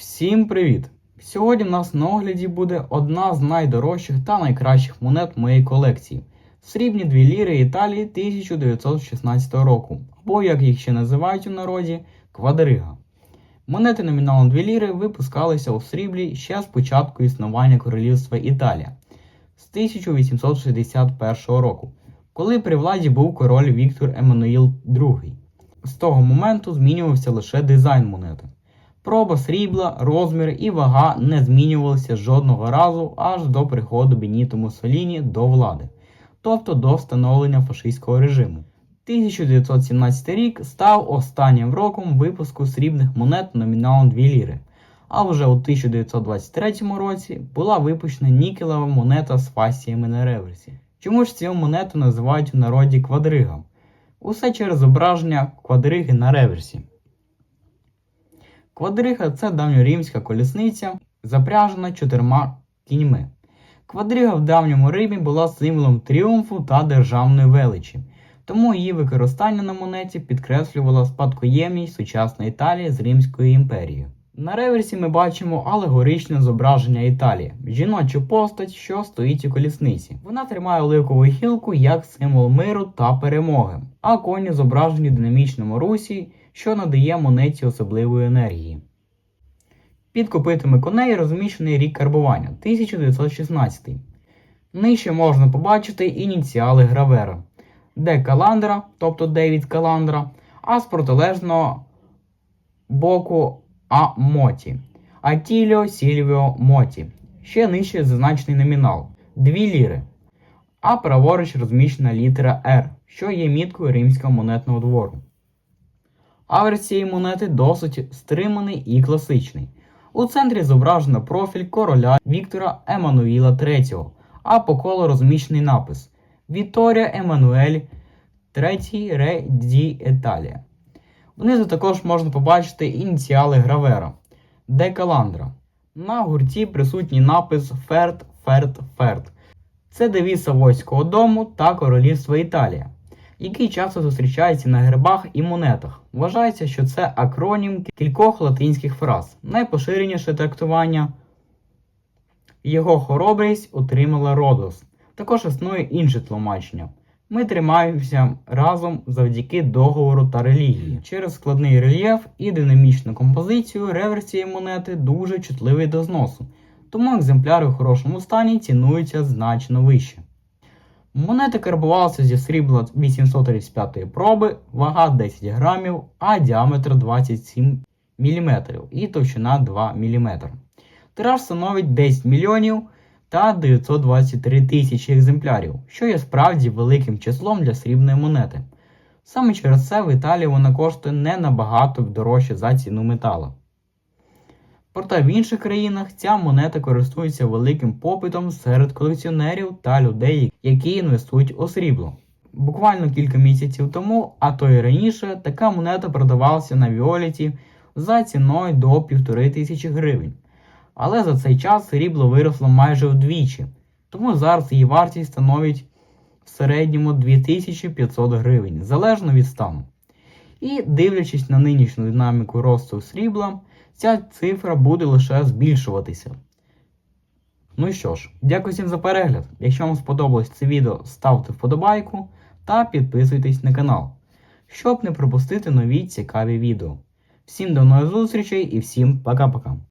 Всім привіт! Сьогодні в нас на огляді буде одна з найдорожчих та найкращих монет моєї колекції. Срібні дві ліри Італії 1916 року, або як їх ще називають у народі, квадрига. Монети номіналом 2 ліри випускалися у сріблі ще з початку існування Королівства Італія з 1861 року, коли при владі був король Віктор Еммануїл II. З того моменту змінювався лише дизайн монети. Проба срібла, розмір і вага не змінювалися жодного разу аж до приходу Беніто Муссоліні до влади, тобто до встановлення фашистського режиму. 1917 рік став останнім роком випуску срібних монет номіналом 2 ліри, а вже у 1923 році була випущена нікелева монета з фасціями на реверсі. Чому ж цю монету називають у народі квадрига? Усе через зображення квадриги на реверсі. Квадрига це давньоримська колісниця, запряжена чотирма кіньми. Квадрига в давньому Римі була символом тріумфу та державної величі, тому її використання на монеті підкреслювало спадкоємність сучасної Італії з Римською імперією. На реверсі ми бачимо алегоричне зображення Італії, жіночу постать, що стоїть у колісниці. Вона тримає оливкову гілку як символ миру та перемоги, а коні зображені в динамічному русі, що надає монеті особливої енергії. Під копитами коней розміщений рік карбування 1916. Нижче можна побачити ініціали гравера, де Каландра, тобто Девід Каландра, а з протилежного боку А Моті, Атіліо Сільвіо Моті. Ще нижче зазначений номінал 2 ліри. А праворуч розміщена літера R, що є міткою римського монетного двору. Аверс цієї монети досить стриманий і класичний. У центрі зображено профіль короля Віктора Еммануїла III, а по колу розміщений напис Вітторія Еммануель III Ре ді Італія. Внизу також можна побачити ініціали гравера Де Каландра. На гурті присутній напис Ферт Ферт Ферт. Це девіз Савойського дому та Королівства Італія який часто зустрічається на гербах і монетах. Вважається, що це акронім кількох латинських фраз. Найпоширеніше трактування його хоробрість отримала Родос. Також існує інше тлумачення. Ми тримаємося разом завдяки договору та релігії. Через складний рельєф і динамічну композицію реверс цієї монети дуже чутливий до зносу, тому екземпляри в хорошому стані цінуються значно вище. Монети карбувалися зі срібла 835 проби, вага 10 грамів, а діаметр 27 мм і товщина 2 мм. Тираж становить 10 мільйонів та 923 тисячі екземплярів, що є справді великим числом для срібної монети. Саме через це в Італії вона коштує не набагато дорожче за ціну метала. Проте в інших країнах ця монета користується великим попитом серед колекціонерів та людей, які інвестують у срібло. Буквально кілька місяців тому, а то й раніше, така монета продавалася на Віоліті за ціною до 1500 гривень. Але за цей час срібло виросло майже вдвічі, тому зараз її вартість становить в середньому 2500 гривень, залежно від стану. І дивлячись на нинішню динаміку росту срібла, ця цифра буде лише збільшуватися. Ну і що ж, дякую всім за перегляд. Якщо вам сподобалось це відео, ставте вподобайку та підписуйтесь на канал, щоб не пропустити нові цікаві відео. Всім до нових зустрічей і всім пока-пока.